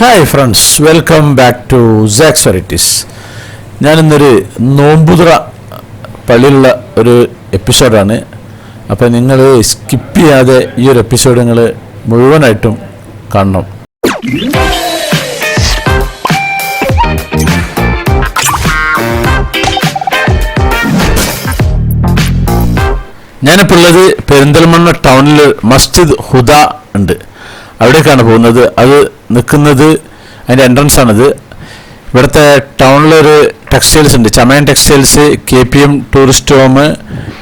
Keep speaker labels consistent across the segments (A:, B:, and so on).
A: Hi friends welcome back to Saks varieties ഞാനിന്നൊരു നോമ്പുതുറ പള്ളിയിലുള്ള ഒരു എപ്പിസോഡാണ് അപ്പോൾ നിങ്ങൾ സ്കിപ്പ് ചെയ്യാതെ ഈ ഒരു എപ്പിസോഡ് നിങ്ങൾ മുഴുവനായിട്ടും കാണണം. ഞാനിപ്പോൾ ഉള്ളത് പെരിന്തൽമണ്ണ ടൗണിൽ മസ്ജിദ് ഹുദ ഉണ്ട്. അവിടേക്കാണ് പോകുന്നത്. അത് നിൽക്കുന്നത് അതിന്റെ എൻട്രൻസ് ആണിത്. ഇവിടുത്തെ ടൗണിലൊരു ടെക്സ്റ്റൈൽസ് ഉണ്ട്. Chamayan textiles K P M tourist home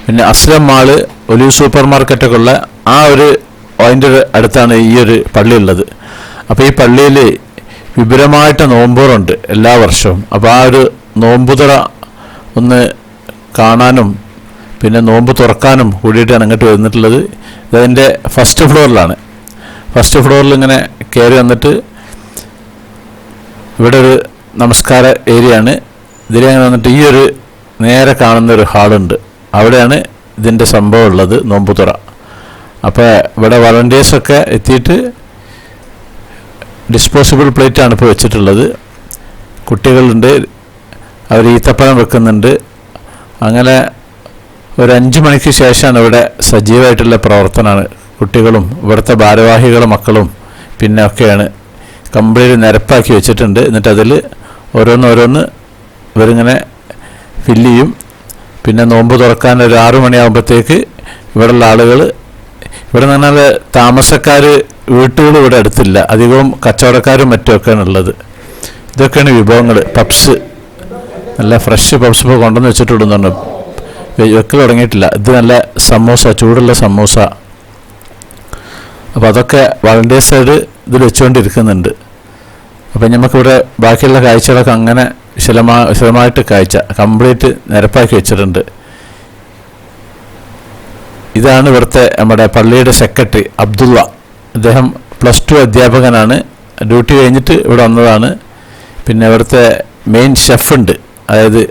A: പിന്നെ അസ്ലം മാൾ ഒലിവ് സൂപ്പർ മാർക്കറ്റൊക്കെ ഉള്ള ആ ഒരു അതിന്റെ അടുത്താണ് ഈ ഒരു പള്ളി ഉള്ളത് അപ്പോൾ ഈ പള്ളിയിൽ വിപുലമായിട്ട് നോമ്പൂറുണ്ട് എല്ലാ വർഷവും. അപ്പോൾ ആ ഒരു നോമ്പുതുറ ഒന്ന് കാണാനും പിന്നെ നോമ്പ് തുറക്കാനും കൂടിയിട്ടാണ് അങ്ങോട്ട് വന്നിട്ടുള്ളത്. ഇതതിന്റെ ഫസ്റ്റ് ഫ്ലോറിലാണ് ഫസ്റ്റ് ഫ്ലോറിൽ ഇങ്ങനെ കയറി വന്നിട്ട് ഇവിടെ ഒരു നമസ്കാര ഏരിയയാണ്. ഇതിലങ്ങനെ വന്നിട്ട് ഈ ഒരു നേരെ കാണുന്ന ഒരു ഹാളുണ്ട്. അവിടെയാണ് ഇതിന്റെ സംഭവം ഉള്ളത് നോമ്പുതുറ. അപ്പോൾ ഇവിടെ വളണ്ടിയേഴ്സൊക്കെ എത്തിയിട്ട് ഡിസ്പോസിബിൾ പ്ലേറ്റ് ആണ് ഇപ്പോൾ വെച്ചിട്ടുള്ളത്. കുട്ടികളുണ്ട് അവർ ഈത്തപ്പഴം വെക്കുന്നുണ്ട്. അങ്ങനെ ഒരു അഞ്ച് മണിക്ക് ശേഷമാണ് ഇവിടെ സജീവമായിട്ടുള്ള പ്രവർത്തനമാണ് കുട്ടികളും ഇവിടുത്തെ ഭാരവാഹികളും മക്കളും പിന്നെ ഒക്കെയാണ് കംപ്ലീറ്റ് നിരപ്പാക്കി വെച്ചിട്ടുണ്ട്. എന്നിട്ട് അതിൽ ഓരോന്ന് ഓരോന്ന് ഇവരിങ്ങനെ ഫില്ല് ചെയ്യും. പിന്നെ നോമ്പ് തുറക്കാൻ ഒരു ആറു മണിയാകുമ്പോഴത്തേക്ക് ഇവിടെയുള്ള ആളുകൾ ഇവിടെ നിന്ന് പറഞ്ഞാൽ താമസക്കാർ വീട്ടുകൾ ഇവിടെ അടുത്തില്ല. അധികവും കച്ചവടക്കാരും മറ്റുമൊക്കെയാണ് ഉള്ളത്. ഇതൊക്കെയാണ് വിഭവങ്ങൾ പപ്സ്. നല്ല ഫ്രഷ് പപ്സ് ഇപ്പോൾ കൊണ്ടുവന്ന് വെച്ചിട്ടുണ്ടെന്നുണ്ട് വെക്കൽ തുടങ്ങിയിട്ടില്ല. ഇത് നല്ല സമൂസ ചൂടുള്ള സമൂസ. അപ്പോൾ അതൊക്കെ വളണ്ടിയേഴ്സായിട്ട് ഇതിൽ വെച്ചുകൊണ്ടിരിക്കുന്നുണ്ട്. അപ്പം നമുക്കിവിടെ ബാക്കിയുള്ള കാഴ്ചകളൊക്കെ അങ്ങനെ വിശദമാ വിശദമായിട്ട് കാഴ്ച കംപ്ലീറ്റ് നിരപ്പാക്കി വെച്ചിട്ടുണ്ട്. ഇതാണ് ഇവിടുത്തെ നമ്മുടെ പള്ളിയുടെ സെക്രട്ടറി അബ്ദുള്ള. അദ്ദേഹം പ്ലസ് ടു അധ്യാപകനാണ്. ഡ്യൂട്ടി കഴിഞ്ഞിട്ട് ഇവിടെ വന്നതാണ്. പിന്നെ ഇവിടുത്തെ മെയിൻ ഷെഫുണ്ട് അതായത്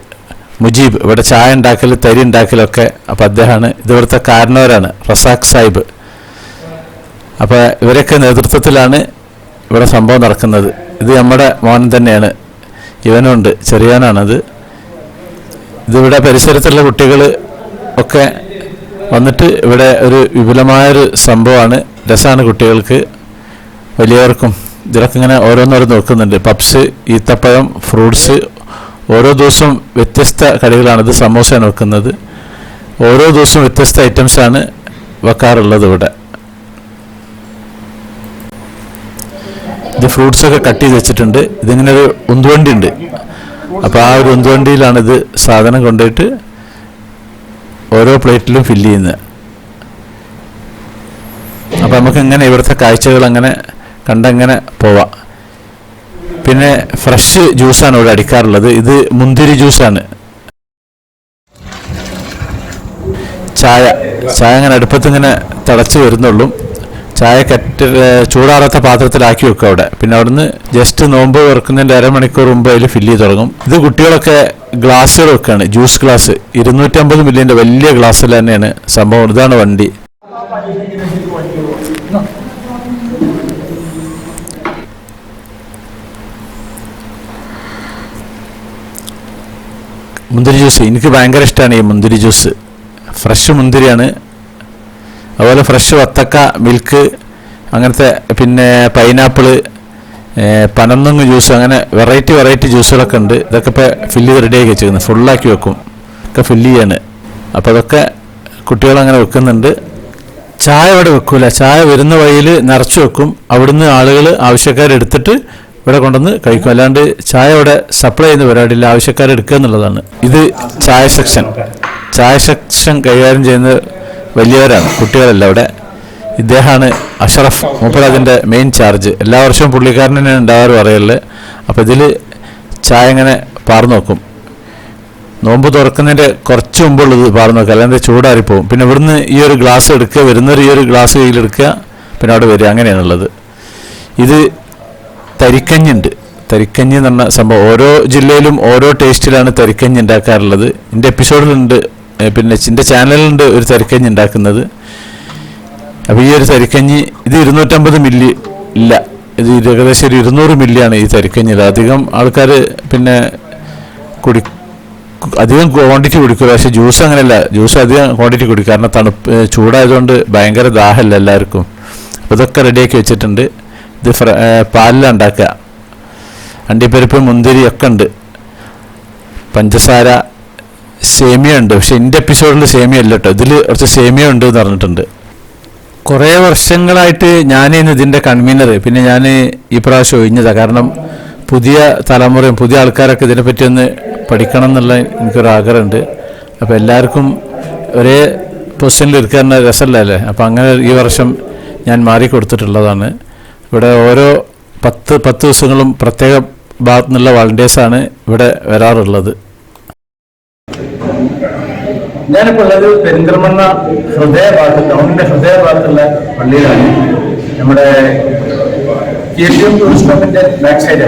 A: മുജീബ്. ഇവിടെ ചായ ഉണ്ടാക്കൽ തരി ഉണ്ടാക്കലൊക്കെ അപ്പോൾ അദ്ദേഹമാണ്. ഇത് ഇവിടുത്തെ കാരണവരാണ് റസാഖ് സാഹിബ്. അപ്പോൾ ഇവരൊക്കെ നേതൃത്വത്തിലാണ് ഇവിടെ സംഭവം നടക്കുന്നത്. ഇത് നമ്മുടെ മോൻ തന്നെയാണ്. ഇവനുണ്ട് ചെറിയാനാണത്. ഇതിവിടെ പരിസരത്തുള്ള കുട്ടികൾ ഒക്കെ വന്നിട്ട് ഇവിടെ ഒരു വിപുലമായൊരു സംഭവമാണ്. രസമാണ് കുട്ടികൾക്ക്. വലിയവർക്കും ഇതിലൊക്കെ ഇങ്ങനെ ഓരോന്നോരോന്ന് നോക്കുന്നുണ്ട്. പപ്സ് ഈത്തപ്പഴം ഫ്രൂട്ട്സ് ഓരോ ദിവസവും വ്യത്യസ്ത കടികളാണ് ഇത് സമോസയാണ് വെക്കുന്നത്. ഓരോ ദിവസവും വ്യത്യസ്ത ഐറ്റംസാണ് വെക്കാറുള്ളത് ഇവിടെ. ഇത് ഫ്രൂട്ട്സൊക്കെ കട്ട് ചെയ്ത് വെച്ചിട്ടുണ്ട്. ഇതിങ്ങനെ ഒരു ഉന്തുവണ്ടി ഉണ്ട്. അപ്പോൾ ആ ഒരു ഉന്തുവണ്ടിയിലാണ് ഇത് സാധനം കൊണ്ടുപോയിട്ട് ഓരോ പ്ലേറ്റിലും ഫില്ല് ചെയ്യുന്നത്. അപ്പോൾ നമുക്ക് ഇങ്ങനെ ഇവിടുത്തെ കാഴ്ചകൾ അങ്ങനെ കണ്ടങ്ങനെ പോവാം. പിന്നെ ഫ്രഷ് ജ്യൂസാണ് ഇവിടെ അടിക്കാറുള്ളത്. ഇത് മുന്തിരി ജ്യൂസാണ് ചായ. ചായ അങ്ങനെ അടുപ്പത്തിങ്ങനെ തിളച്ച് വരുന്നുള്ളൂ. ചായ കറ്റ് ചൂടാറാത്ത പാത്രത്തിലാക്കി വെക്കും അവിടെ. പിന്നെ അവിടുന്ന് ജസ്റ്റ് നോമ്പ് തുറക്കുന്നതിന്റെ അരമണിക്കൂർ മുമ്പ് അതിൽ ഫില്ല് ചെയ്ത് തുടങ്ങും. ഇത് കുട്ടികളൊക്കെ ഗ്ലാസ്സുകൾ വെക്കാണ് ജ്യൂസ് ഗ്ലാസ് ഇരുന്നൂറ്റമ്പത് മില്ലിന്റെ വലിയ ഗ്ലാസ്സിൽ തന്നെയാണ് സംഭവം. ഇതാണ് വണ്ടി. മുന്തിരി ജ്യൂസ് എനിക്ക് ഭയങ്കര ഇഷ്ടമാണ് ഈ മുന്തിരി ജ്യൂസ് ഫ്രഷ് മുന്തിരിയാണ്. അതുപോലെ ഫ്രഷ് വത്തക്ക മിൽക്ക് അങ്ങനത്തെ പിന്നെ പൈനാപ്പിൾ പനന്നുങ്ങ് ജ്യൂസ് അങ്ങനെ വെറൈറ്റി വെറൈറ്റി ജ്യൂസുകളൊക്കെ ഉണ്ട്. ഇതൊക്കെ ഇപ്പോൾ ഫില്ല് റെഡിയാക്കി വെച്ചിരിക്കുന്നത് ഫുള്ളാക്കി വെക്കും. ഒക്കെ ഫില്ല് ചെയ്യാണ്. അപ്പോൾ അതൊക്കെ കുട്ടികളങ്ങനെ വെക്കുന്നുണ്ട്. ചായ ഇവിടെ വെക്കൂല. ചായ വരുന്ന വഴിയിൽ നിറച്ച് വെക്കും. അവിടുന്ന് ആളുകൾ ആവശ്യക്കാരെടുത്തിട്ട് ഇവിടെ കൊണ്ടുവന്ന് കഴിക്കും. അല്ലാണ്ട് ചായ ഇവിടെ സപ്ലൈ ചെയ്യുന്ന പരിപാടിയില്ല. ആവശ്യക്കാരെടുക്കുക എന്നുള്ളതാണ്. ഇത് ചായ സെക്ഷൻ ചായ സെക്ഷൻ കൈകാര്യം ചെയ്യുന്നത് വലിയവരാണ് കുട്ടികളല്ല അവിടെ. ഇദ്ദേഹമാണ് അഷറഫ് മൂപ്പരാജിന്റെ മെയിൻ ചാർജ് എല്ലാ വർഷവും പുള്ളിക്കാരൻ തന്നെ ഉണ്ടാവാറ് പറയൽ. അപ്പോൾ ഇതിൽ ചായ ഇങ്ങനെ പാർന്നു നോക്കും നോമ്പ് തുറക്കുന്നതിന്റെ കുറച്ച് മുമ്പുള്ളത് പാർന്നു നോക്കുക അല്ലാതെ ചൂടാറിപ്പോവും. പിന്നെ ഇവിടുന്ന് ഈ ഒരു ഗ്ലാസ് എടുക്കുക വരുന്നവർ ഈ ഒരു ഗ്ലാസ് കയ്യിലെടുക്കുക പിന്നെ അവിടെ വരിക. അങ്ങനെയാണുള്ളത്. ഇത് തരിക്കഞ്ഞുണ്ട്. തരിക്കഞ്ഞ് എന്ന് പറഞ്ഞ സംഭവം. ഓരോ ജില്ലയിലും ഓരോ ടേസ്റ്റിലാണ് തരിക്കഞ്ഞ് ഉണ്ടാക്കാറുള്ളത്. എന്റെ എപ്പിസോഡിലുണ്ട് പിന്നെ എന്റെ ചാനലുണ്ട് ഒരു തരിക്കഞ്ഞി ഉണ്ടാക്കുന്നത്. അപ്പോൾ ഈ ഒരു തരിക്കഞ്ഞി ഇത് ഇരുന്നൂറ്റമ്പത് മില്ലി ഇല്ല. ഇത് ഏകദേശം ഒരു ഇരുന്നൂറ് മില്ലിയാണ് ഈ തരിക്കഞ്ഞിൽ അധികം ആൾക്കാർ പിന്നെ കുടി അധികം ക്വാണ്ടിറ്റി കുടിക്കും പക്ഷേ ജ്യൂസ് അങ്ങനെയല്ല. ജ്യൂസ് അധികം ക്വാണ്ടിറ്റി കുടിക്കും. കാരണം തണുപ്പ് ചൂടായതുകൊണ്ട് ഭയങ്കര ദാഹമല്ല എല്ലാവർക്കും. അപ്പോൾ ഇതൊക്കെ റെഡിയാക്കി വെച്ചിട്ടുണ്ട്. ഇത് ഫ്ര പാലിലാണ് ഉണ്ടാക്കുക. അണ്ടിപ്പരിപ്പ് മുന്തിരി ഒക്കെ ഉണ്ട്. പഞ്ചസാര സേമിയ ഉണ്ട് പക്ഷെ എന്റെ എപ്പിസോഡിൽ സേമിയ അല്ല കേട്ടോ. ഇതിൽ കുറച്ച് സേമിയ ഉണ്ട് എന്ന് പറഞ്ഞിട്ടുണ്ട്. കുറേ വർഷങ്ങളായിട്ട് ഞാനേന്ന് ഇതിന്റെ കൺവീനർ പിന്നെ ഞാൻ ഈ പ്രാവശ്യം ഒഴിഞ്ഞതാണ് കാരണം പുതിയ തലമുറയും പുതിയ ആൾക്കാരൊക്കെ ഇതിനെപ്പറ്റി ഒന്ന് പഠിക്കണം എന്നുള്ള എനിക്കൊരു ആഗ്രഹമുണ്ട്. അപ്പോൾ എല്ലാവർക്കും ഒരേ പൊസിഷനിൽ ഇരിക്കാൻ രസമല്ലേ അപ്പോൾ അങ്ങനെ ഈ വർഷം ഞാൻ മാറിക്കൊടുത്തിട്ടുള്ളതാണ് ഇവിടെ ഓരോ പത്ത് പത്ത് ദിവസങ്ങളും പ്രത്യേക ഭാഗത്തുനിന്നുള്ള വളണ്ടിയേഴ്സാണ് ഇവിടെ വരാറുള്ളത്.
B: ഞാനിപ്പോൾ ഉള്ളത് പെരിന്തൽമണ്ണ ഹൃദയഭാഗത്ത് ടൗണിന്റെ ഹൃദയഭാഗത്തുള്ള പള്ളിയിലാണ്. നമ്മുടെ എം ടൂറിസ്റ്റ് ക്ലബിന്റെ ബാക്ക് സൈഡ്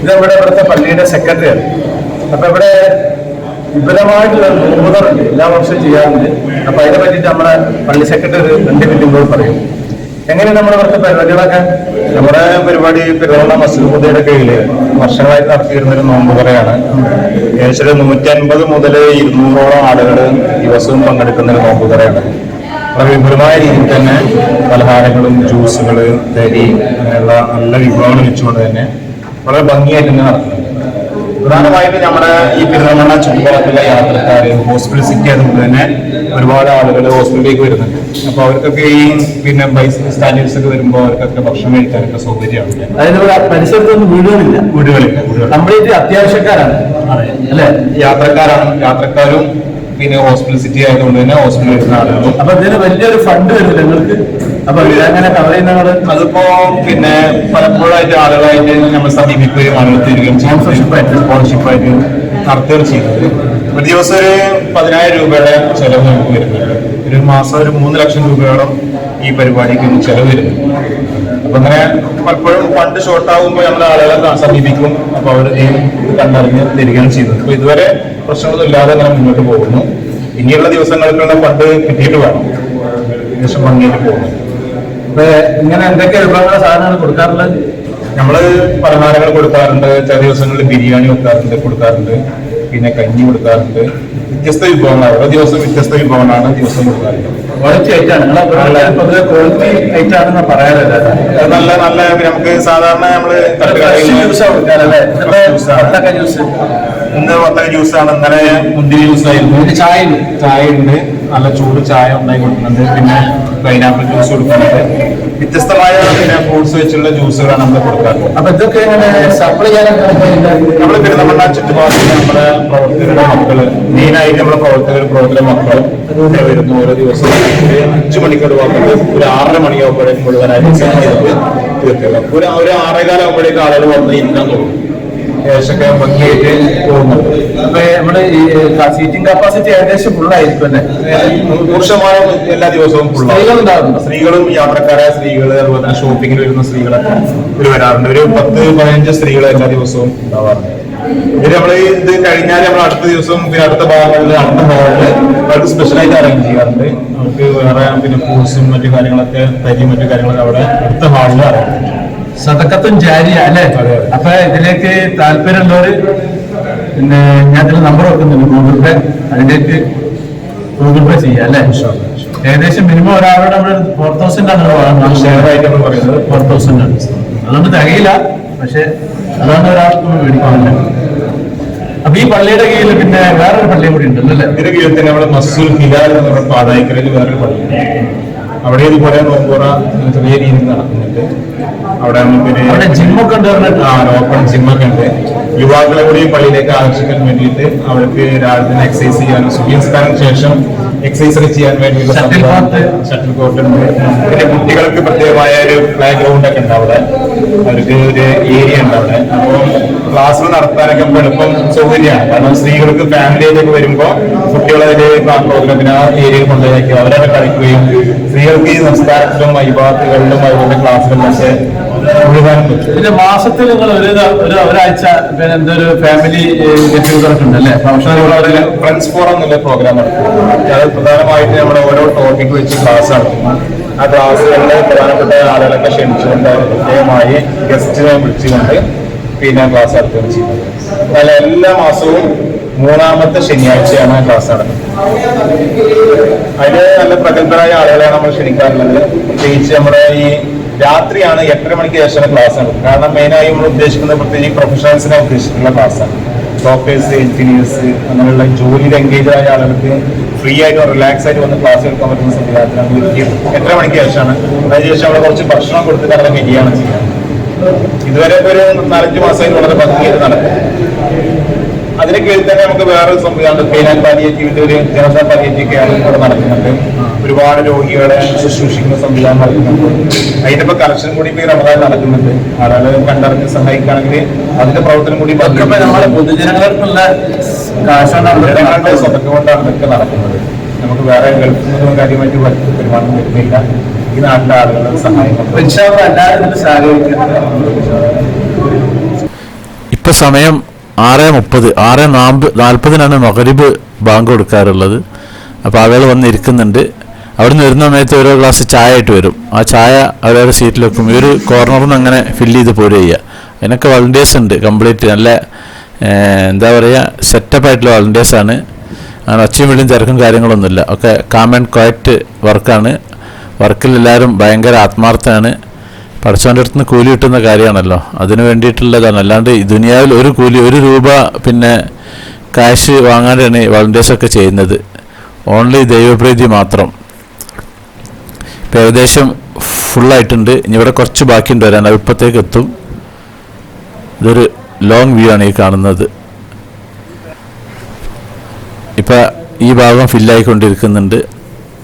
B: ഇത് നമ്മുടെ ഇവിടുത്തെ പള്ളിയുടെ സെക്രട്ടറിയാണ് അപ്പൊ ഇവിടെ വിപുലമായിട്ടുള്ള നോമ്പുകളുണ്ട് എല്ലാ വർഷവും ചെയ്യാറുണ്ട്. അപ്പൊ അതിനെ പറ്റിയിട്ട് നമ്മുടെ പള്ളി സെക്രട്ടറി രണ്ട് മിനിറ്റ് പറയും. എങ്ങനെയാണ് നമ്മുടെ ഇവിടുത്തെ പരിപാടികളൊക്കെ?
C: നമ്മുടെ പരിപാടി പെരുവണ്ണ മസ്ജിദ് മുതയുടെ കീഴിൽ വർഷങ്ങളായിട്ട് നടത്തിയിരുന്ന ഒരു നോമ്പ് പറയാണ് ഏകദേശം നൂറ്റി അൻപത് മുതൽ ഇരുന്നൂറോളം ആളുകൾ ദിവസവും പങ്കെടുക്കുന്ന ഒരു നോമ്പ് പറയാണ് വളരെ വിപുലമായ രീതിയിൽ തന്നെ പലഹാരങ്ങളും ജ്യൂസുകൾ തരി അങ്ങനെയുള്ള നല്ല വിഭവങ്ങൾ വെച്ചുകൊണ്ട് തന്നെ വളരെ ഭംഗിയായിട്ട് തന്നെ നടത്തുന്നുണ്ട് പ്രധാനമായിട്ടും നമ്മുടെ ഈ പെരുവണ്ണ ചുറ്റുപാടത്തുള്ള യാത്രക്കാർ ഹോസ്പിറ്റൽ സിറ്റി അതുകൊണ്ട് തന്നെ ഒരുപാട് ആളുകൾ ഹോസ്പിറ്റലിലേക്ക് വരുന്നുണ്ട്. അപ്പൊ അവർക്കൊക്കെ ഈ പിന്നെ സ്റ്റാൻഡേർഡ്സ് ഒക്കെ വരുമ്പോൾ അവർക്കൊക്കെ ഭക്ഷണം കഴിക്കാനൊക്കെ സൗകര്യമാണ്
B: അതായത് ഇവിടെ പരിസരത്തൊന്നും വീടുകളില്ല.
C: വീടുകളില്ല
B: കംപ്ലീറ്റ് അത്യാവശ്യക്കാരാണ്. അല്ലെ?
C: യാത്രക്കാരാണ്. യാത്രക്കാരും പിന്നെ ഹോസ്പിറ്റൽ സിറ്റി ആയതുകൊണ്ട് തന്നെ ഹോസ്പിറ്റലിൽ വരുന്ന ആളുകളും.
B: അപ്പൊ ഇതിന് വലിയൊരു ഫണ്ട് വരും നിങ്ങൾക്ക്? അപ്പൊ ഇതങ്ങനെ കവർ ചെയ്യുന്നങ്ങൾ
C: അതിപ്പോ പിന്നെ പലപ്പോഴായിട്ട് ആളുകളായിട്ട് നമ്മൾ സമീപിക്കുകയും ആളുകൾ തരികയും
B: Sponsorship ആയിട്ട്.
C: സ്പോൺസർഷിപ്പ് ആയിട്ട് നടത്തുകയും ചെയ്യുന്നത് ഒരു ദിവസം ഒരു പതിനായിരം രൂപയുടെ ചെലവ് നമുക്ക് വരുന്നുണ്ട്. ഒരു മാസം ഒരു മൂന്ന് ലക്ഷം രൂപയോളം ഈ പരിപാടിക്ക് ചെലവ് വരുന്നുണ്ട്. അപ്പൊ അങ്ങനെ പലപ്പോഴും ഫണ്ട് ഷോർട്ട് ആകുമ്പോൾ നമ്മൾ ആളുകളെ സമീപിക്കും. അപ്പൊ അവർ കണ്ടറിഞ്ഞ് തരികയാണ് ചെയ്യുന്നത് അപ്പൊ ഇതുവരെ പ്രശ്നങ്ങളൊന്നും ഇല്ലാതെ അങ്ങനെ മുന്നോട്ട് പോകുന്നു. ഇനിയുള്ള ദിവസങ്ങൾക്കുള്ള ഫണ്ട് കിട്ടിയിട്ട് വേണം. ഏകദേശം ഭംഗിയായിട്ട് പോകുന്നു.
B: അപ്പൊ ഇങ്ങനെ എന്തൊക്കെ വിഭവങ്ങളെ സാധനങ്ങൾ കൊടുക്കാറുള്ളത്?
C: നമ്മൾ പലഹാരങ്ങൾ കൊടുക്കാറുണ്ട് ചില ദിവസങ്ങളിൽ ബിരിയാണി വെക്കാറുണ്ട് കൊടുക്കാറുണ്ട് പിന്നെ കഞ്ഞി കൊടുക്കാറുണ്ട്. വ്യത്യസ്ത വിഭവങ്ങൾ ഓരോ ദിവസം വ്യത്യസ്ത വിഭവങ്ങളാണ് ദിവസം കൊടുക്കാറുണ്ട് നല്ല നല്ല നമുക്ക് സാധാരണ
B: നമ്മൾ
C: ഇന്ന് വത്തക ജ്യൂസാണ് ഇന്നലെ മുന്തിരി ജ്യൂസ് ആയിരുന്നു.
B: ചായ ഉണ്ട്.
C: ചായ ഉണ്ട്. നല്ല ചൂട് ചായ ഉണ്ടായി കൊടുക്കുന്നുണ്ട്. പിന്നെ പൈനാപ്പിൾ ജ്യൂസ് കൊടുക്കുന്നുണ്ട്. വ്യത്യസ്തമായ പിന്നെ ഫ്രൂട്ട്സ് വെച്ചുള്ള ജ്യൂസുകളാണ് നമ്മൾ കൊടുക്കാറ്.
B: അപ്പൊ ഇതൊക്കെ എങ്ങനെ സപ്ലൈ
C: നമ്മൾ പെരുന്തമണ്ണ ചുറ്റുപാടിൽ നമ്മുടെ പ്രവർത്തകരുടെ മക്കൾ മെയിനായിട്ട് നമ്മുടെ പ്രവർത്തകർ പ്രവർത്തകരുടെ മക്കൾ ഇവിടെ വരുന്നു ഓരോ ദിവസവും ഒരു അഞ്ചു മണിക്കൂർ വന്നിട്ട് ഒരു ആറര മണിയാകുമ്പോഴേക്കും മുഴുവനായിട്ട് തീർക്കുക. ഒരു ഒരു ആറേകാലം ആകുമ്പോഴേക്കും ആളുകൾ വന്ന് ഇരിക്കാൻ തുടങ്ങും. ഏകദേശമൊക്കെ ഭംഗിയായിട്ട് പോകുന്നു.
B: അപ്പൊ നമ്മുടെ ഈ സീറ്റിംഗ് കപ്പാസിറ്റി ഏകദേശം ഫുള്ളായിരിക്കും അല്ലെ?
C: പുരുഷമായ നൂറ് ശതമാനം എല്ലാ ദിവസവും
B: സ്ത്രീകളുണ്ടാകുന്നു.
C: സ്ത്രീകളും യാത്രക്കാരായ സ്ത്രീകൾ അതുപോലെ തന്നെ ഷോപ്പിങ്ങിന് വരുന്ന സ്ത്രീകളൊക്കെ ഇതിൽ വരാറുണ്ട്. ഒരു പത്ത് പതിനഞ്ച് സ്ത്രീകൾ എല്ലാ ദിവസവും ഉണ്ടാവാറുണ്ട്. ഇത് നമ്മൾ ഇത് കഴിഞ്ഞാൽ നമ്മൾ അടുത്ത ദിവസം പിന്നെ അടുത്ത ഭാഗങ്ങളിൽ അടുത്ത ഭാഗങ്ങളിൽ അവർക്ക് സ്പെഷ്യലായിട്ട് അറേഞ്ച് ചെയ്യാറുണ്ട്. അവർക്ക് വേറെ പിന്നെ ഫ്രൂട്ട്സും മറ്റു കാര്യങ്ങളൊക്കെ തരി മറ്റു കാര്യങ്ങളൊക്കെ അവിടെ അടുത്ത ഹാളിൽ അറേഞ്ച് ചെയ്യും
B: സതക്കത്തും ജാരിയ അല്ലേ. അപ്പൊ ഇതിലേക്ക് താല്പര്യമുള്ളവര് പിന്നെ ഞാൻ ഇതിൽ നമ്പർ വെക്കുന്നുണ്ട് ഗൂഗിൾ പേ അതിലേക്ക് ഗൂഗിൾ പേ ചെയ്യാം അല്ലേ? ഏകദേശം മിനിമം ഒരാളോട് നമ്മൾ ഫോർ തൗസൻഡ് ആണ്
C: ഷെയർ ആയിട്ട് പറയുന്നത്.
B: ഫോർ തൗസൻഡ് ആണ്. അതുകൊണ്ട് തികയില്ല. പക്ഷെ അതാണ് ഒരാൾക്ക് മേടിക്കുന്നില്ല അപ്പൊ ഈ പള്ളിയുടെ കീഴിൽ പിന്നെ വേറൊരു പള്ളി കൂടി ഉണ്ടല്ലോ അല്ലേ?
C: ഇതിന് കീഴിൽ തന്നെ നമ്മുടെ മസൂൽ ഹിലാൽ എന്ന് പറഞ്ഞ പാതായിക്കരയിൽ വേറൊരു പള്ളി അവിടെ ഇതുപോലെ നോമ്പോറ ചെറിയ രീതിയിൽ നടക്കുന്നുണ്ട്. അവിടെ പിന്നെ
B: അവിടെ ജിമ്മൊക്കെ ഉണ്ട് പറഞ്ഞിട്ട്.
C: ആ ഓപ്പൺ ജിമ്മൊക്കെ ഉണ്ട്. യുവാക്കളെ കൂടി പള്ളിയിലേക്ക് ആകർഷിക്കാൻ വേണ്ടിയിട്ട് അവർക്ക് രാവിലെ എക്സസൈസ് ചെയ്യാനും സൂര്യസ്കാരം ശേഷം എക്സസൈസ് ഒക്കെ ചെയ്യാൻ വേണ്ടിയുള്ള. ഷട്ടിൽ കോർട്ട് ഉണ്ട്. പിന്നെ കുട്ടികൾക്ക് പ്രത്യേകമായ ഒരു പ്ലേ ഗ്രൗണ്ട് ഒക്കെ ഉണ്ട് അവിടെ. അവർക്ക് ഒരു ഏരിയ ഉണ്ട് അവിടെ. അപ്പോൾ ക്ലാസ്സുകൾ നടത്താനൊക്കെ എളുപ്പം സൗകര്യമാണ്. കാരണം സ്ത്രീകൾക്ക് ഫാമിലിയിലേക്ക് വരുമ്പോൾ കുട്ടികളെ പ്രോഗ്രാമിന് ആ ഏരിയയിൽ കൊണ്ടുപോയി അവരവിടെ കളിക്കുകയും സ്ത്രീകൾക്ക് ഈ സംസ്കാരത്തിലും അഭിഭാത്തുകളിലും അതുപോലെ ക്ലാസ്സിലും പറ്റും
B: പിന്നെ മാസത്തിൽ നിങ്ങൾ ഒരു ഒരു ഒരാഴ്ച പിന്നെ എന്തൊരു ഫാമിലി ഗെറ്റ് ഉണ്ട് അല്ലേ?
C: ഫ്രണ്ട്സ് ഫോറം എന്നുള്ള പ്രോഗ്രാം നടത്തും അത് പ്രധാനമായിട്ട് നമ്മുടെ ഓരോ ടോപ്പിക് വെച്ച് ക്ലാസ് നടത്തും ആ ക്ലാസ്സുകളിലെ പ്രധാനപ്പെട്ട ആളുകളൊക്കെ ക്ഷണിച്ചുകൊണ്ട് പ്രത്യേകമായി ഗസ്റ്റിനെ വിളിച്ചുകൊണ്ട് പിന്നെ ക്ലാസ് നടത്തുകയും ചെയ്യുന്നത്. അതിൽ എല്ലാ മാസവും മൂന്നാമത്തെ ശനിയാഴ്ചയാണ് ക്ലാസ് നടക്കുന്നത്. അതിന് നല്ല പ്രഗത്ഭരായ ആളുകളെയാണ് നമ്മൾ ക്ഷണിക്കാറുള്ളത്. പ്രത്യേകിച്ച് നമ്മുടെ ഈ രാത്രിയാണ് എട്ടര മണിക്ക് ശേഷം ക്ലാസ് നടക്കുന്നത് കാരണം മെയിനായി നമ്മൾ ഉദ്ദേശിക്കുന്നത് പ്രത്യേകിച്ച് പ്രൊഫഷണൽസിനെ ഉദ്ദേശിച്ചിട്ടുള്ള ക്ലാസ്സാണ് ഡോക്ടേഴ്സ് എഞ്ചിനീയേഴ്സ് അങ്ങനെയുള്ള ജോലിയിൽ എൻഗേജ് ആയ ആളുകൾക്ക് ഫ്രീ ആയിട്ട് റിലാക്സ് ആയിട്ട് വന്ന് ക്ലാസ് എടുക്കാൻ പറ്റുന്ന സംവിധാനത്തിലാണ് ഒരുക്കിയത് എട്ടര മണിക്ക് ശേഷമാണ്. അതിനുശേഷം അവിടെ കുറച്ച് ഭക്ഷണം കൊടുത്തിട്ട് അവിടെ മെരിയാണ് ചെയ്യുന്നത് ഇതുവരെ ഒരു നാലഞ്ച് മാസമായിട്ട് വളരെ ഭംഗിയായിട്ട് നടക്കും. അതിന് കീഴിൽ തന്നെ നമുക്ക് വേറൊരു സംവിധാനം പെയിൻ പാലിയേറ്റീവിന്റെ ഒരു ജനതാ പാലിയേറ്റീവ് കെയർ ഇവിടെ നടക്കുന്നുണ്ട്. ഒരുപാട് രോഗികളെ ശുശ്രൂഷിക്കുന്ന സംവിധാനം നടക്കുന്നുണ്ട് അതിന്റെ ഇപ്പൊ കറക്ഷൻ കൂടി ഇപ്പൊ ഈ റമദാൻ നടക്കുന്നുണ്ട്. ആളുകളെ കണ്ടറിഞ്ഞ് സഹായിക്കുകയാണെങ്കിൽ അതിന്റെ പ്രവർത്തനം കൂടി
B: നമ്മുടെ നമ്മളെ പൊതുജനങ്ങൾക്കുള്ള
C: ജനങ്ങളുടെ സ്വതക്കം കൊണ്ടാണ് ഇതൊക്കെ നടക്കുന്നത്. നമുക്ക് വേറെ ഗൾഫിൽ നിന്നും കാര്യമായിട്ട് വരുമാനം വരുന്നില്ല. ഈ നാട്ടിലെ ആളുകളുടെ സഹായം
A: ഇപ്പൊ സമയം ആറ് മുപ്പത് ആറ് നാമ്പ് നാൽപ്പതിനാണ് മകരിബ് ബാങ്ക് കൊടുക്കാറുള്ളത്. അപ്പോൾ ആളുകൾ വന്നിരിക്കുന്നുണ്ട് അവിടെ നിന്ന് വരുന്ന സമയത്ത് ഓരോ ഗ്ലാസ് ചായ ആയിട്ട് വരും. ആ ചായ അവരവരുടെ സീറ്റിൽ വെക്കും. ഈ ഒരു കോർണറിൽ നിന്ന് അങ്ങനെ ഫില്ല് ചെയ്ത് പോരുക ചെയ്യുക. അതിനൊക്കെ വളണ്ടിയേഴ്സ് ഉണ്ട് കംപ്ലീറ്റ് നല്ല എന്താ പറയുക സെറ്റപ്പ് ആയിട്ടുള്ള വളണ്ടിയേഴ്സ് ആണ്. അങ്ങനെ ഒച്ചയും വിളിയും തിരക്കും കാര്യങ്ങളൊന്നുമില്ല. ഒക്കെ കാം ആൻഡ് ക്വയറ്റ് വർക്കാണ് വർക്കിൽ എല്ലാവരും ഭയങ്കര ആത്മാർത്ഥമാണ് പഠിച്ചവന്റെ അടുത്ത് നിന്ന് കൂലി കിട്ടുന്ന കാര്യമാണല്ലോ. അതിന് വേണ്ടിയിട്ടുള്ളതാണ്. അല്ലാണ്ട് ഈ ദുനിയാവിൽ ഒരു കൂലി ഒരു രൂപ പിന്നെ കാശ് വാങ്ങാണ്ടാണ് വളണ്ടിയേഴ്സൊക്കെ ചെയ്യുന്നത്. ഓൺലി ദൈവപ്രീതി മാത്രം. ഏകദേശം ഫുള്ളായിട്ടുണ്ട് ഇനി ഇവിടെ കുറച്ച് ബാക്കിയുണ്ട് വരാൻ. അവിപ്പത്തേക്ക് എത്തും. ഇതൊരു ലോങ് വ്യൂ ആണ് ഈ കാണുന്നത്. ഇപ്പം ഈ ഭാഗം ഫില്ലായിക്കൊണ്ടിരിക്കുന്നുണ്ട്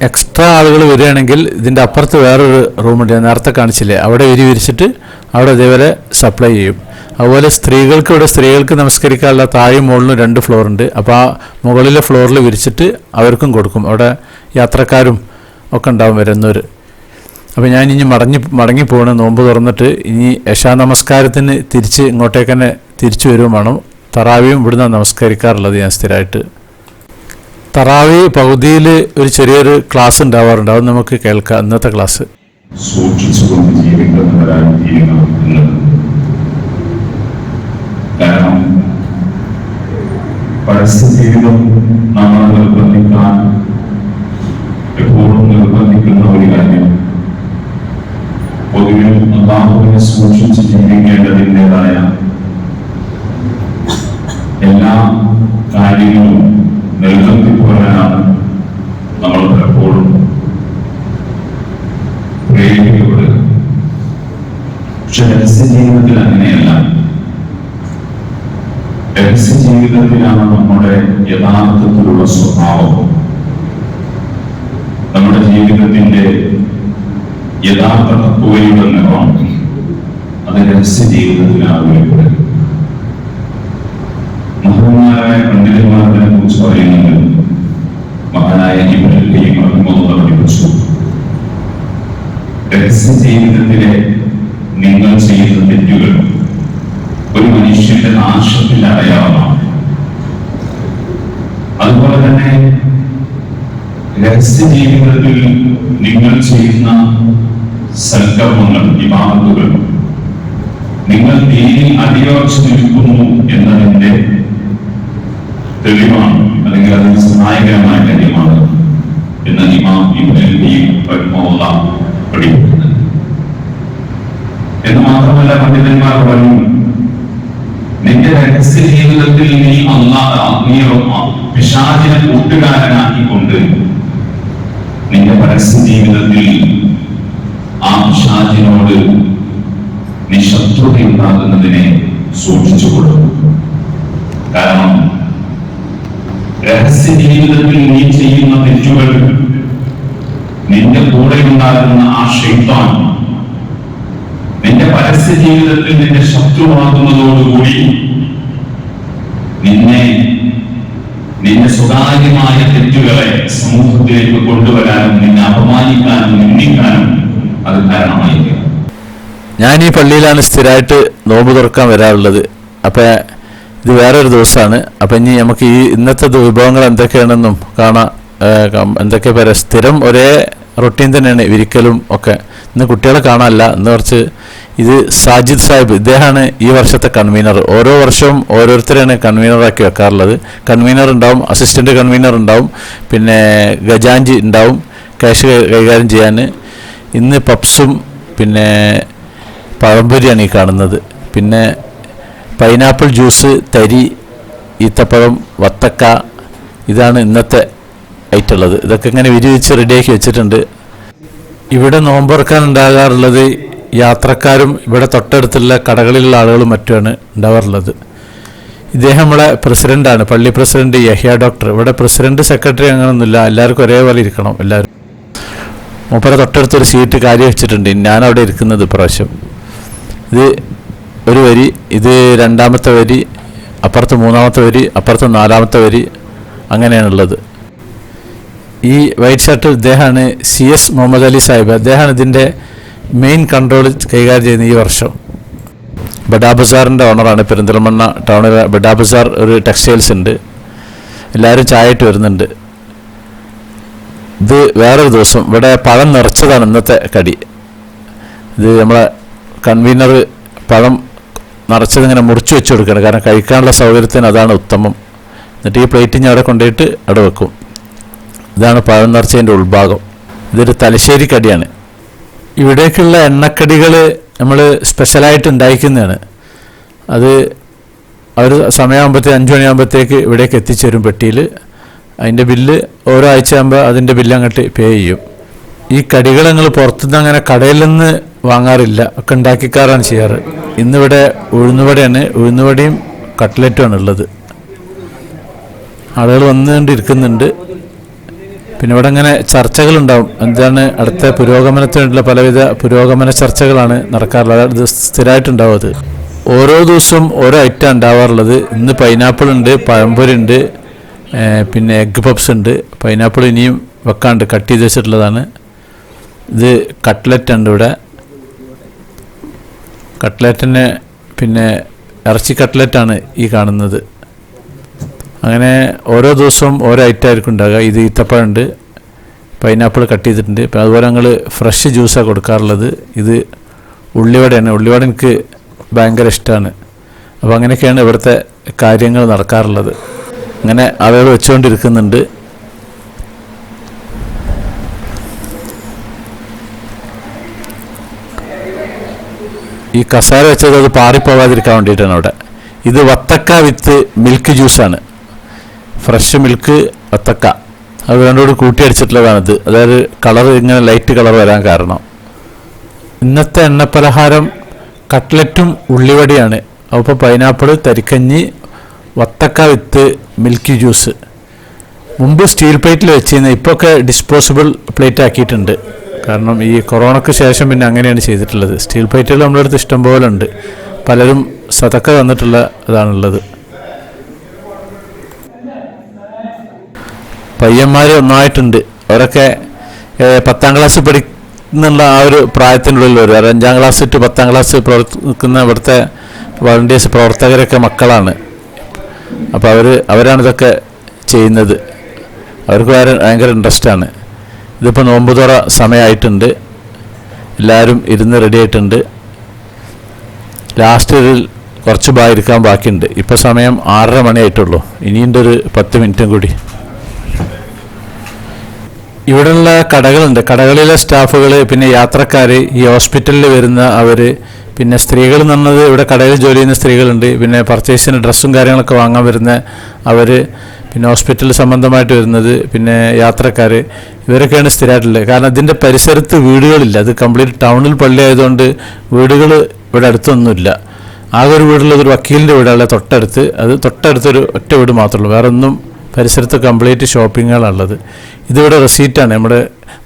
A: എക്സ്ട്രാ ആളുകൾ വരികയാണെങ്കിൽ ഇതിന്റെ അപ്പുറത്ത് വേറൊരു റൂമുണ്ട് ഞാൻ നേരത്തെ കാണിച്ചില്ലേ? അവിടെ എരി വിരിച്ചിട്ട് അവിടെ ഇതേപോലെ സപ്ലൈ ചെയ്യും. അതുപോലെ സ്ത്രീകൾക്ക് ഇവിടെ സ്ത്രീകൾക്ക് നമസ്കരിക്കാനുള്ള താഴെ മുകളിലും രണ്ട് ഫ്ലോർ ഉണ്ട്. അപ്പോൾ ആ മുകളിലെ ഫ്ലോറിൽ വിരിച്ചിട്ട് അവർക്കും കൊടുക്കും. അവിടെ യാത്രക്കാരും ഒക്കെ ഉണ്ടാവും വരുന്നവർ അപ്പോൾ ഞാൻ ഇനി മടങ്ങി മടങ്ങി പോകണം നോമ്പ് തുറന്നിട്ട് ഇനി യശാ നമസ്കാരത്തിന് തിരിച്ച് ഇങ്ങോട്ടേക്ക് തന്നെ തിരിച്ചു വരും വേണം. തറാവിയും ഇവിടുന്ന് നമസ്കരിക്കാറുള്ളത് ഞാൻ സ്ഥിരമായിട്ട് തറാവി പകുതിയിൽ ഒരു ചെറിയൊരു ക്ലാസ് ഉണ്ടാവാറുണ്ട്. അത് നമുക്ക് കേൾക്കാം. ഇന്നത്തെ ക്ലാസ്.
D: സൂക്ഷിച്ചുകൊണ്ട് ജീവിക്കുന്നവരായി തീരുന്നു എന്നത് കാരണം പരസ്യ ജീവിതം നമ്മളെ നിർബന്ധിക്കാൻ എപ്പോഴും നിർബന്ധിക്കുന്ന ഒരു കാര്യം പൊതുവിൽ അള്ളാഹുവിനെ സൂക്ഷിച്ച് ജീവിക്കേണ്ടതിന്റെതായ എല്ലാ കാര്യങ്ങളും നിർബന്ധിക്കുവാനാണ് നമ്മൾ പലപ്പോഴും പ്രേരിപ്പിക്കപ്പെടുക പക്ഷെ രഹസ്യ ജീവിതത്തിൽ അങ്ങനെയല്ല രഹസ്യ ജീവിതത്തിലാണ് നമ്മുടെ യഥാർത്ഥത്തിലുള്ള സ്വഭാവം നമ്മുടെ ജീവിതത്തിന്റെ യഥാർത്ഥ തത്വയുടെ നിറം അത് രഹസ്യ ജീവിതത്തിലാണ് വെളിപ്പെടുക മഹാന്മാരായ പണ്ഡിതന്മാരെ കുറിച്ച് പറയുന്നത് മഹാനായ ഇവരെയും അതുപോലെ പഠിപ്പിച്ചു രഹസ്യ ജീവിതത്തിലെ നിങ്ങൾ ചെയ്യുന്ന തെറ്റുകൾ ഒരു മനുഷ്യന്റെ നാശത്തിൽ അടയാളമാണ്. അതുപോലെ തന്നെ രഹസ്യ ജീവിതത്തിൽ നിങ്ങൾ ചെയ്യുന്ന സൽക്കർമ്മങ്ങൾ വിവാഹത്തുകൾ നിങ്ങൾ ദീനിൽ അടിയുറച്ചു നിൽക്കുന്നു എന്നതിന്റെ തെളിവാണ് അല്ലെങ്കിൽ അതിന് സഹായകരമായ കാര്യമാണ് എന്ന് ഇമാം ഇബ്രാഹിം പഠിപ്പിക്കുന്നത്. എന്ന് മാത്രമല്ല പണ്ഡിതന്മാർ പറഞ്ഞു നിന്റെ രഹസ്യ ജീവിതത്തിൽ നീ അള്ളാ നീ പിശാചിനെ കൂട്ടുകാരനാക്കിക്കൊണ്ട് നിന്റെ പരസ്യ ജീവിതത്തിൽ ആ പിശാചിനോട് നീ ശത്രുതയുണ്ടാകുന്നതിനെ സൂക്ഷിച്ചുകൊള്ളും കാരണം രഹസ്യ ജീവിതത്തിൽ നീ ചെയ്യുന്ന തെറ്റുകൾ നിന്റെ കൂടെ ഉണ്ടാകുന്ന ആ ഷെയ്ത്താൻ നിന്റെ പരസ്യ ജീവിതത്തിൽ നിന്റെ ശത്രുവാകുന്നതോടുകൂടി നിന്നെ നിന്റെ സ്വകാര്യമായ തെറ്റുകളെ സമൂഹത്തിലേക്ക് കൊണ്ടുവരാനും നിന്നെ അപമാനിക്കാനും നിന്ദിക്കാനും അത് കാരണമായിരിക്കും
A: ഞാൻ ഈ പള്ളിയിലാണ് സ്ഥിരമായിട്ട് നോമ്പ് തുറക്കാൻ വരാറുള്ളത്. അപ്പം ഇത് വേറൊരു ദിവസമാണ്. അപ്പം ഇനി നമുക്ക് ഈ ഇന്നത്തെ വിഭവങ്ങൾ എന്തൊക്കെയാണെന്നും കാണാം. എന്തൊക്കെ പേരെ? സ്ഥിരം ഒരേ റൊട്ടീൻ തന്നെയാണ് വിരിക്കലും ഒക്കെ. ഇന്ന് കുട്ടികളെ കാണാനല്ല. ഇന്ന് കുറച്ച് ഇത് സാജിദ് സാഹിബ് ഇദ്ദേഹമാണ് ഈ വർഷത്തെ കൺവീനർ ഓരോ വർഷവും ഓരോരുത്തരെയാണ് കൺവീനറാക്കി വെക്കാറുള്ളത്. കൺവീനർ ഉണ്ടാവും അസിസ്റ്റന്റ് കൺവീനർ ഉണ്ടാവും പിന്നെ ഗജാഞ്ചി ഉണ്ടാവും ക്യാഷ് കൈകാര്യം ചെയ്യാൻ. ഇന്ന് പപ്സും പിന്നെ പഴംപൊരിയാണ് ഈ കാണുന്നത്. പിന്നെ പൈനാപ്പിൾ ജ്യൂസ് തരി ഈത്തപ്പഴം വത്തക്ക ഇതാണ് ഇന്നത്തെ ഉള്ളത് ഇതൊക്കെ ഇങ്ങനെ വിരിവിച്ച് റെഡിയാക്കി വെച്ചിട്ടുണ്ട്. ഇവിടെ നോമ്പുറക്കാൻ ഉണ്ടാകാറുള്ളത് യാത്രക്കാരും ഇവിടെ തൊട്ടടുത്തുള്ള കടകളിലുള്ള ആളുകളും മറ്റുമാണ് ഉണ്ടാവാറുള്ളത്. ഇദ്ദേഹം നമ്മളെ പ്രസിഡന്റാണ് പള്ളി പ്രസിഡന്റ് യഹ്യ ഡോക്ടർ. ഇവിടെ പ്രസിഡന്റ് സെക്രട്ടറി അങ്ങനെയൊന്നുമില്ല എല്ലാവർക്കും ഒരേപോലെ ഇരിക്കണം എല്ലാവരും. മൂപ്പര തൊട്ടടുത്തൊരു സീറ്റ് കാര്യം വെച്ചിട്ടുണ്ട്. ഞാൻ അവിടെ ഇരിക്കുന്നത് ഇപ്രാവശ്യം. ഇത് ഒരു വരി ഇത് രണ്ടാമത്തെ വരി അപ്പുറത്ത് മൂന്നാമത്തെ വരി അപ്പുറത്ത് നാലാമത്തെ വരി അങ്ങനെയാണുള്ളത്. ഈ വൈറ്റ് ഷർട്ട് ഇദ്ദേഹമാണ് സി എസ് മുഹമ്മദ് അലി സാഹിബ്. അദ്ദേഹമാണ് ഇതിന്റെ മെയിൻ കൺട്രോൾ കൈകാര്യം ചെയ്യുന്ന ഈ വർഷം. ബഡാ ബസാറിന്റെ ഓണറാണ് പെരിന്തൽമണ്ണ ടൗണിലെ ബഡാ ബസാർ ഒരു ടെക്സ്റ്റൈൽസ് ഉണ്ട്. എല്ലാവരും ചായയിട്ട് വരുന്നുണ്ട്. ഇത് വേറൊരു ദിവസം. ഇവിടെ പഴം നിറച്ചതാണ് ഇന്നത്തെ കടി. ഇത് നമ്മളെ കൺവീനർ പഴം നിറച്ചത് ഇങ്ങനെ മുറിച്ച് വെച്ച് കൊടുക്കണം കാരണം കഴിക്കാനുള്ള സൗകര്യത്തിന് അതാണ് ഉത്തമം. എന്നിട്ട് ഈ പ്ലേറ്റ് ഞാൻ അവിടെ കൊണ്ടുപോയിട്ട് അവിടെ വെക്കും. ഇതാണ് പഴം നിറച്ചതിന്റെ ഉൾഭാഗം. ഇതൊരു തലശ്ശേരി കടിയാണ്. ഇവിടേക്കുള്ള എണ്ണക്കടികൾ നമ്മൾ സ്പെഷ്യലായിട്ട് ഉണ്ടായിരിക്കുന്നതാണ് അത് അവർ സമയമാകുമ്പോഴത്തേക്ക് അഞ്ച് മണിയാകുമ്പോഴത്തേക്ക് ഇവിടേക്ക് എത്തിച്ചേരും പെട്ടിയിൽ. അതിന്റെ ബില്ല് ഓരോ ആഴ്ച ആകുമ്പോൾ അതിന്റെ ബില്ല് അങ്ങോട്ട് പേ ചെയ്യും. ഈ കടികൾ ഞങ്ങൾ പുറത്തുനിന്ന് അങ്ങനെ കടയിൽ നിന്ന് വാങ്ങാറില്ല. ഒക്കെ ഉണ്ടാക്കിക്കാറാണ് ചെയ്യാറ്. ഇന്നിവിടെ ഉഴുന്നുവടയാണ്. ഉഴുന്നുവടയും കട്ട്ലറ്റുമാണ് ഉള്ളത്. ആളുകൾ വന്നുകൊണ്ടിരിക്കുന്നുണ്ട്. പിന്നെ ഇവിടെ അങ്ങനെ ചർച്ചകളുണ്ടാവും. എന്താണ് അടുത്ത പുരോഗമനത്തിനുള്ള പലവിധ പുരോഗമന ചർച്ചകളാണ് നടക്കാറുള്ളത്. അത് സ്ഥിരമായിട്ടുണ്ടാവും അത്. ഓരോ ദിവസവും ഓരോ ഐറ്റം ഉണ്ടാവാറുള്ളത്. ഇന്ന് പൈനാപ്പിൾ ഉണ്ട് പഴംപൊരി ഉണ്ട് പിന്നെ എഗ് പപ്സ് ഉണ്ട്. പൈനാപ്പിൾ ഇനിയും വെക്കാണ്ട് കട്ട് ചെയ്ത് വെച്ചിട്ടുള്ളതാണ്. ഇത് കട്ട്ലറ്റ് ഉണ്ട് ഇവിടെ. കട്ട്ലറ്റിന് പിന്നെ ഇറച്ചി കട്ട്ലറ്റാണ് ഈ കാണുന്നത്. അങ്ങനെ ഓരോ ദിവസവും ഓരോ ഐറ്റം ആയിരിക്കും ഉണ്ടാകുക ഇത് ഈത്തപ്പഴമുണ്ട് പൈനാപ്പിൾ കട്ട് ചെയ്തിട്ടുണ്ട്. പിന്നെ അതുപോലെ ഞങ്ങൾ ഫ്രഷ് ജ്യൂസാണ് കൊടുക്കാറുള്ളത്. ഇത് ഉള്ളിവടയാണ്. ഉള്ളിവട എനിക്ക് ഭയങ്കര ഇഷ്ടമാണ്. അപ്പോൾ അങ്ങനെയൊക്കെയാണ് ഇവിടുത്തെ കാര്യങ്ങൾ നടക്കാറുള്ളത്. അങ്ങനെ ആളുകൾ വെച്ചുകൊണ്ടിരിക്കുന്നുണ്ട്. ഈ കസാര വെച്ചത് അത് പാറിപ്പോകാതിരിക്കാൻ വേണ്ടിയിട്ടാണ് അവിടെ. ഇത് വത്തക്ക വിത്ത് മിൽക്ക് ജ്യൂസാണ്. ഫ്രഷ് മിൽക്ക് വത്തക്ക. അത് രണ്ടോട് കൂട്ടിയടിച്ചിട്ടുള്ളതാണിത്. അതായത് കളർ ഇങ്ങനെ ലൈറ്റ് കളർ വരാൻ കാരണം. ഇന്നത്തെ എണ്ണപ്പലഹാരം കട്ട്ലറ്റും ഉള്ളിവടിയാണ്. അപ്പോൾ പൈനാപ്പിൾ തരിക്കഞ്ഞി വത്തക്ക വിത്ത് മിൽക്കി ജ്യൂസ്. മുമ്പ് സ്റ്റീൽ പ്ലേറ്റിൽ വെച്ചിരുന്ന ഇപ്പോഴൊക്കെ ഡിസ്പോസിബിൾ പ്ലേറ്റ് ആക്കിയിട്ടുണ്ട് കാരണം ഈ കൊറോണയ്ക്ക് ശേഷം പിന്നെ അങ്ങനെയാണ് ചെയ്തിട്ടുള്ളത്. സ്റ്റീൽ പ്ലേറ്റുകൾ നമ്മുടെ അടുത്ത് ഇഷ്ടം പോലെ ഉണ്ട്. പലരും സതക്ക തന്നിട്ടുള്ള ഇതാണുള്ളത്. പയ്യന്മാർ ഒന്നായിട്ടുണ്ട്. അവരൊക്കെ പത്താം ക്ലാസ് പഠിക്കുന്നുള്ള ആ ഒരു പ്രായത്തിനുള്ളിൽ വരും. അഞ്ചാം ക്ലാസ് ടു പത്താം ക്ലാസ് പ്രവർത്തിക്കുന്ന ഇവിടുത്തെ വളണ്ടിയേഴ്സ് പ്രവർത്തകരൊക്കെ മക്കളാണ്. അപ്പോൾ അവർ അവരാണ് ഇതൊക്കെ ചെയ്യുന്നത്. അവർക്ക് ഭയങ്കര ഇൻട്രസ്റ്റാണ്. ഇതിപ്പോൾ നോമ്പ് സമയമായിട്ടുണ്ട് എല്ലാവരും ഇരുന്ന് റെഡി ആയിട്ടുണ്ട്. ലാസ്റ്റ് ഇതിൽ കുറച്ച് ഭാഗം ഇരിക്കാൻ ബാക്കിയുണ്ട്. ഇപ്പോൾ സമയം ആറര മണിയായിട്ടുള്ളൂ. ഇനിയുണ്ട് ഒരു പത്ത് മിനിറ്റും കൂടി. ഇവിടെയുള്ള കടകളുണ്ട്. കടകളിലെ സ്റ്റാഫുകൾ പിന്നെ യാത്രക്കാർ ഈ ഹോസ്പിറ്റലിൽ വരുന്ന അവർ പിന്നെ സ്ത്രീകൾ എന്ന് ഇവിടെ കടയിൽ ജോലി ചെയ്യുന്ന സ്ത്രീകളുണ്ട്. പിന്നെ പർച്ചേസിന് ഡ്രസ്സും കാര്യങ്ങളൊക്കെ വാങ്ങാൻ വരുന്ന അവർ പിന്നെ ഹോസ്പിറ്റൽ സംബന്ധമായിട്ട് വരുന്നത് പിന്നെ യാത്രക്കാർ ഇവരൊക്കെയാണ് സ്ഥിരമായിട്ടുള്ളത്. കാരണം ഇതിന്റെ പരിസരത്ത് വീടുകളില്ല. അത് കംപ്ലീറ്റ് ടൗണിൽ പള്ളി ആയതുകൊണ്ട് വീടുകൾ ഇവിടെ അടുത്തൊന്നുമില്ല. ആകെ ഒരു വീടുള്ളത് ഒരു വക്കീലിന്റെ വീടാണ്. തൊട്ടടുത്ത്. അത് തൊട്ടടുത്തൊരു ഒറ്റ വീട് മാത്രമേ ഉള്ളൂ. വേറെ ഒന്നും പരിസരത്ത് കംപ്ലീറ്റ് ഷോപ്പിങ്ങുകളുള്ളത് ഇതിവിടെ റെസീറ്റാണ് നമ്മുടെ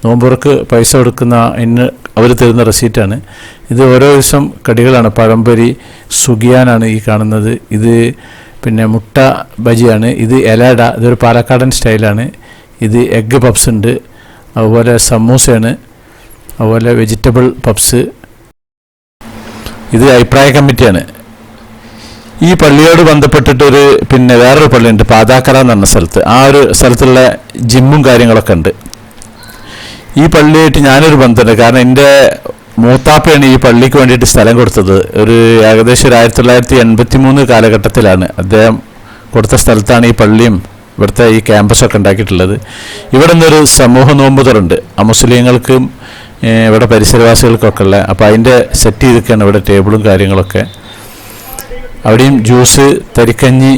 A: നോമ്പുറക്ക് പൈസ കൊടുക്കുന്ന ഇന്ന് അവർ തരുന്ന റെസീറ്റാണ്. ഇത് ഓരോ ദിവസം കടികളാണ്. പഴംപൊരി സുഗിയാനാണ് ഈ കാണുന്നത്. ഇത് പിന്നെ മുട്ട ബജിയാണ്. ഇത് എലട ഇതൊരു പാലക്കാടൻ സ്റ്റൈലാണ്. ഇത് എഗ്ഗ് പപ്സ് ഉണ്ട്. അതുപോലെ സമൂസയാണ്. അതുപോലെ വെജിറ്റബിൾ പപ്സ്. ഇത് അഭിപ്രായ കമ്മിറ്റിയാണ്. ഈ പള്ളിയോട് ബന്ധപ്പെട്ടിട്ടൊരു പിന്നെ വേറൊരു പള്ളിയുണ്ട്. പാതാക്കര എന്ന് പറഞ്ഞ സ്ഥലത്ത്. ആ ഒരു സ്ഥലത്തുള്ള ജിമ്മും കാര്യങ്ങളൊക്കെ ഉണ്ട്. ഈ പള്ളിയായിട്ട് ഞാനൊരു ബന്ധമുണ്ട് കാരണം എന്റെ മൂത്താപ്പയാണ് ഈ പള്ളിക്ക് വേണ്ടിയിട്ട് സ്ഥലം കൊടുത്തത്. ഒരു ഏകദേശം ഒരു ആയിരത്തി തൊള്ളായിരത്തി എൺപത്തി മൂന്ന് കാലഘട്ടത്തിലാണ് അദ്ദേഹം കൊടുത്ത സ്ഥലത്താണ് ഈ പള്ളിയും ഇവിടുത്തെ ഈ ക്യാമ്പസൊക്കെ ഉണ്ടാക്കിയിട്ടുള്ളത്. ഇവിടെ നിന്നൊരു സമൂഹ നോമ്പുതറുണ്ട്. ആ മുസ്ലിങ്ങൾക്കും ഇവിടെ പരിസരവാസികൾക്കൊക്കെ ഉള്ള അപ്പോൾ അതിന്റെ സെറ്റ് ചെയ്തൊക്കെയാണ് ഇവിടെ ടേബിളും കാര്യങ്ങളൊക്കെ. അവിടെയും ജ്യൂസ് തരിക്കഞ്ഞി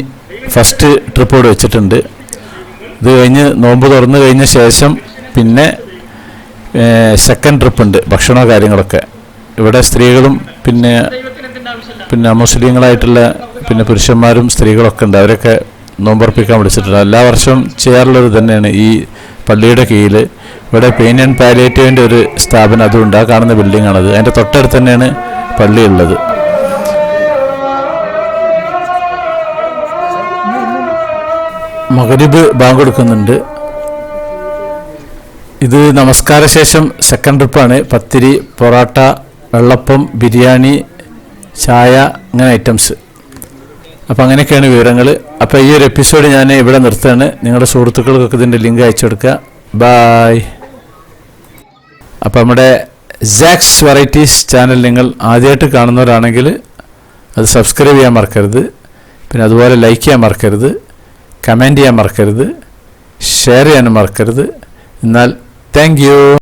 A: ഫസ്റ്റ് ട്രിപ്പ് ഇവിടെ വെച്ചിട്ടുണ്ട്. ഇത് കഴിഞ്ഞ് നോമ്പ് തുറന്നു കഴിഞ്ഞ ശേഷം പിന്നെ സെക്കൻഡ് ട്രിപ്പ് ഉണ്ട് ഭക്ഷണ കാര്യങ്ങളൊക്കെ. ഇവിടെ സ്ത്രീകളും പിന്നെ പിന്നെ മുസ്ലിങ്ങളായിട്ടുള്ള പിന്നെ പുരുഷന്മാരും സ്ത്രീകളൊക്കെ ഉണ്ട്. അവരൊക്കെ നോമ്പർപ്പിക്കാൻ വിളിച്ചിട്ടുണ്ട്. എല്ലാ വർഷവും ചെയ്യാറുള്ളത് തന്നെയാണ് ഈ പള്ളിയുടെ കീഴിൽ ഇവിടെ പെയിൻ ആൻഡ് പാലിയേറ്റീവിന്റെ ഒരു സ്ഥാപനം അതുണ്ട്. ആ കാണുന്ന ബിൽഡിംഗ് ആണത്. അതിന്റെ തൊട്ടടുത്ത് തന്നെയാണ് പള്ളി ഉള്ളത്. മകരിബ് ബാങ്ക് കൊടുക്കുന്നുണ്ട്. ഇത് നമസ്കാര ശേഷം സെക്കൻഡ് ട്രിപ്പാണ് പത്തിരി പൊറോട്ട വെള്ളപ്പം ബിരിയാണി ചായ അങ്ങനെ ഐറ്റംസ് അപ്പോൾ അങ്ങനെയൊക്കെയാണ് വിവരങ്ങൾ അപ്പോൾ ഈ ഒരു എപ്പിസോഡ് ഞാൻ ഇവിടെ നിർത്തുകയാണ്. നിങ്ങളുടെ സുഹൃത്തുക്കൾക്കൊക്കെ ഇതിന്റെ ലിങ്ക് അയച്ചു കൊടുക്കുക. ബായ് അപ്പോൾ നമ്മുടെ ജാക്സ് വെറൈറ്റീസ് ചാനൽ നിങ്ങൾ ആദ്യമായിട്ട് കാണുന്നവരാണെങ്കിൽ അത് സബ്സ്ക്രൈബ് ചെയ്യാൻ മറക്കരുത്. പിന്നെ അതുപോലെ ലൈക്ക് ചെയ്യാൻ മറക്കരുത്. കമന്റ് ചെയ്യാൻ മറക്കരുത്. ഷെയർ ചെയ്യാനും മറക്കരുത്. എന്നാൽ Thank you.